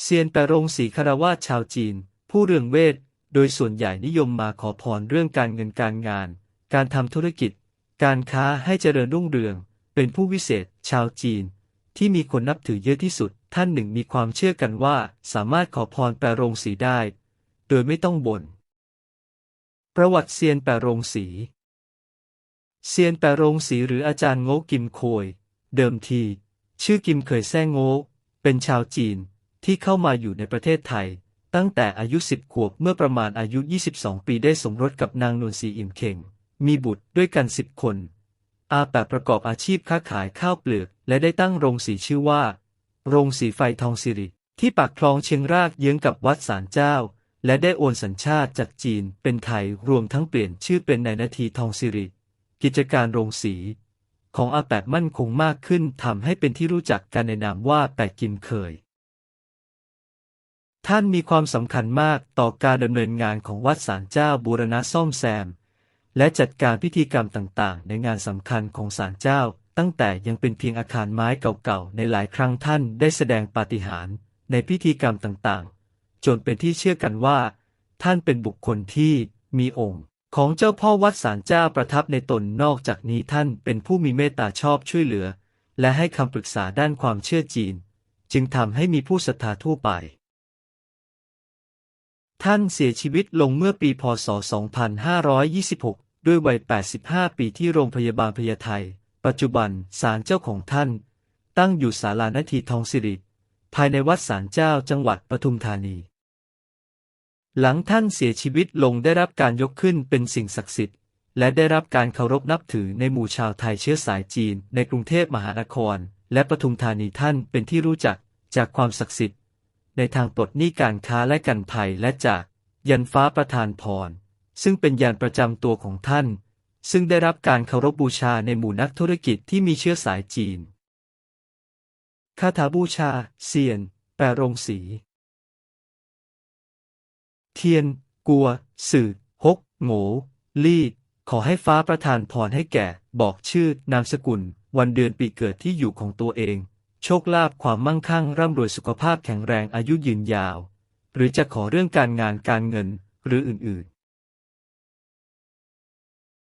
เซียนแปรงศรีคารวาสชาวจีน ผู้เรืองเวท โดยส่วนใหญ่นิยมมาขอพรเรื่องการเงินการงาน การทำธุรกิจ การค้าให้เจริญรุ่งเรือง เป็นผู้วิเศษ ชาวจีน ที่มีคนนับถือเยอะที่สุด ท่านหนึ่งมีความเชื่อกันว่าสามารถขอพรแปรงศรีได้ โดยไม่ต้องบน่น ประวัติเซียนแปรงศรีเซียนแปรงศรีหรืออาจารย์โง่กิมโคย เดิมที ชื่อกิมเคยแซ่โง่เป็นชาวจีน ที่เข้ามาอยู่ในประเทศไทย ตั้งแต่อายุ 10 ขวบเมื่อประมาณอายุ 22 ปีได้สมรสกับนางนวลศรีอิ่มเข่ง มีบุตรด้วยกัน 10 คน อาแปะประกอบอาชีพค้าขายข้าวเปลือก และได้ตั้งโรงสีชื่อว่า โรงสีไฟทองสิริ ที่ปากคลองเชียงรากเยื้องกับวัดสารเจ้า และได้โอนสัญชาติจากจีนเป็นไทยรวมทั้งเปลี่ยนชื่อเป็นนายนาทีทองสิริ กิจการโรงสีของอาแปะมั่นคงมากขึ้นทำให้เป็นที่รู้จักกันในนามว่าแปะกิมเคย ท่านมีความสำคัญมากต่อการดำเนินงานของวัดสารเจ้าบูรณะซ่อมแซม และจัดการพิธีกรรมต่างๆ ในงานสำคัญของศาลเจ้า ตั้งแต่ยังเป็นเพียงอาคารไม้เก่าๆ ในหลายครั้งท่านได้แสดงปาฏิหาริย์ในพิธีกรรมต่างๆ จนเป็นที่เชื่อกันว่า ท่านเป็นบุคคลที่มีองค์ของเจ้าพ่อวัดสารเจ้าประทับในตนนอกจากนี้ท่านเป็นผู้มีเมตตาชอบช่วยเหลือ และให้คำปรึกษาด้านความเชื่อจีน จึงทำให้มีผู้ศรัทธาทั่วไป ท่านเสียชีวิตลงเมื่อปีพศ 2526 ด้วยวัย 85 ปีที่โรงพยาบาลพญาไทปัจจุบันศาลเจ้าของท่าน ตั้งอยู่ศาลานาทีทองสิริ ภายในวัดศาลเจ้าจังหวัดปทุมธานี หลังท่านเสียชีวิตลงได้รับการยกขึ้นเป็นสิ่งศักดิ์สิทธิ์ และได้รับการเคารพนับถือในหมู่ชาวไทยเชื้อสายจีน ในกรุงเทพมหานคร และปทุมธานีท่านเป็นที่รู้จักจากความศักดิ์สิทธิ์ ในทางปลดหนี้การค้าและกันภัยและจากยันฟ้าประทานพร ซึ่งเป็นยันประจำตัวของท่าน ซึ่งได้รับการเคารพบูชาในหมู่นักธุรกิจที่มีเชื้อสายจีนคาถาบูชา เซียน แปรรงสี เทียน กัว สื่อ ฮกโง่ลี่ ขอให้ฟ้าประทานพรให้แก่ บอกชื่อนามสกุล วันเดือนปีเกิดที่อยู่ของตัวเอง โชคลาภความมั่งคั่งร่ำรวยสุขภาพแข็งแรงอายุยืนยาว หรือจะขอเรื่องการงานการเงินหรืออื่นๆ